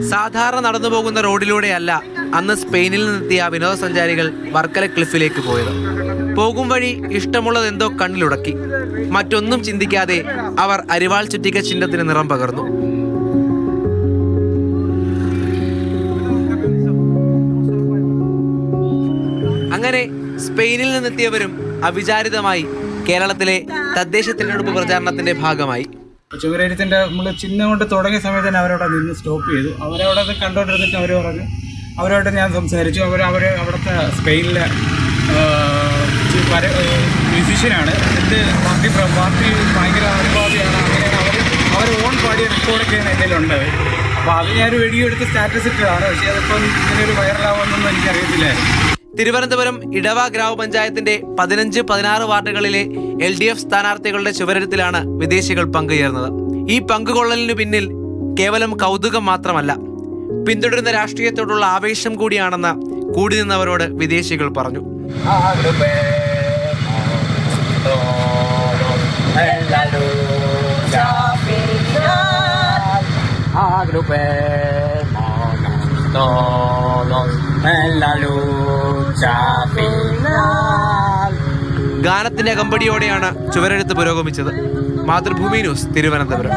സാധാരണ നടന്നു പോകുന്ന റോഡിലൂടെയല്ല അന്ന് സ്പെയിനിൽ നിന്നെത്തിയ വിനോദസഞ്ചാരികൾ വർക്കല ക്ലിഫിലേക്ക് പോയത്. പോകും വഴി ഇഷ്ടമുള്ളത് എന്തോ കണ്ണിലുടക്കി. മറ്റൊന്നും ചിന്തിക്കാതെ അവർ അരിവാൾ ചുറ്റിക ചിഹ്നത്തിന് നിറം പകർന്നു. അങ്ങനെ സ്പെയിനിൽ നിന്നെത്തിയവരും അവിചാരിതമായി കേരളത്തിലെ തദ്ദേശ തിരഞ്ഞെടുപ്പ് പ്രചാരണത്തിന്റെ ഭാഗമായി. ചുവരെഴുത്തിന്റെ നമ്മൾ ചിഹ്നം കൊണ്ട് തുടങ്ങിയ സമയത്ത് തന്നെ അവരവിടെ നിന്ന് സ്റ്റോപ്പ് ചെയ്തു. അവരവിടെ കണ്ടുകൊണ്ടിരുന്നിട്ട് അവർ പറഞ്ഞു അവരോട് ഞാൻ സംസാരിച്ചു. അവർ അവർ അവിടുത്തെ സ്പെയിനിലെ മ്യൂസീഷ്യനാണ് എന്നിട്ട് പാർട്ടി പാർട്ടി ഭയങ്കര അനുഭാവിയാണ്. അങ്ങനെയാണ് അവർ അവർ ഓൺ പാടിയ റെക്കോർഡൊക്കെയാണ് എന്റെ ഉണ്ട് അപ്പോൾ അത് ഞാനൊരു വീഡിയോ എടുത്ത് സ്റ്റാറ്റസ് ഇട്ടതാണ്. പക്ഷേ അതിപ്പം ഇങ്ങനെ ഒരു വൈറലാവുമെന്നൊന്നും എനിക്കറിയത്തില്ലായിരുന്നു. തിരുവനന്തപുരം ഇടവ ഗ്രാമപഞ്ചായത്തിന്റെ പതിനഞ്ച് പതിനാറ് വാർഡുകളിലെ എൽ ഡി എഫ് സ്ഥാനാർത്ഥികളുടെ ചുവരത്തിലാണ് വിദേശികൾ പങ്കുചേർന്നത് ഈ പങ്കുകൊള്ളലിനു പിന്നിൽ കേവലം കൗതുകം മാത്രമല്ല പിന്തുടരുന്ന രാഷ്ട്രീയത്തോടുള്ള ആവേശം കൂടിയാണെന്ന് കൂടി നിന്നവരോട് വിദേശികൾ പറഞ്ഞു ഗാനത്തിന്റെ കമ്പടിയോടെയാണ് ചുവരെഴുത്ത് പുരോഗമിച്ചത്. മാതൃഭൂമി ന്യൂസ് തിരുവനന്തപുരം.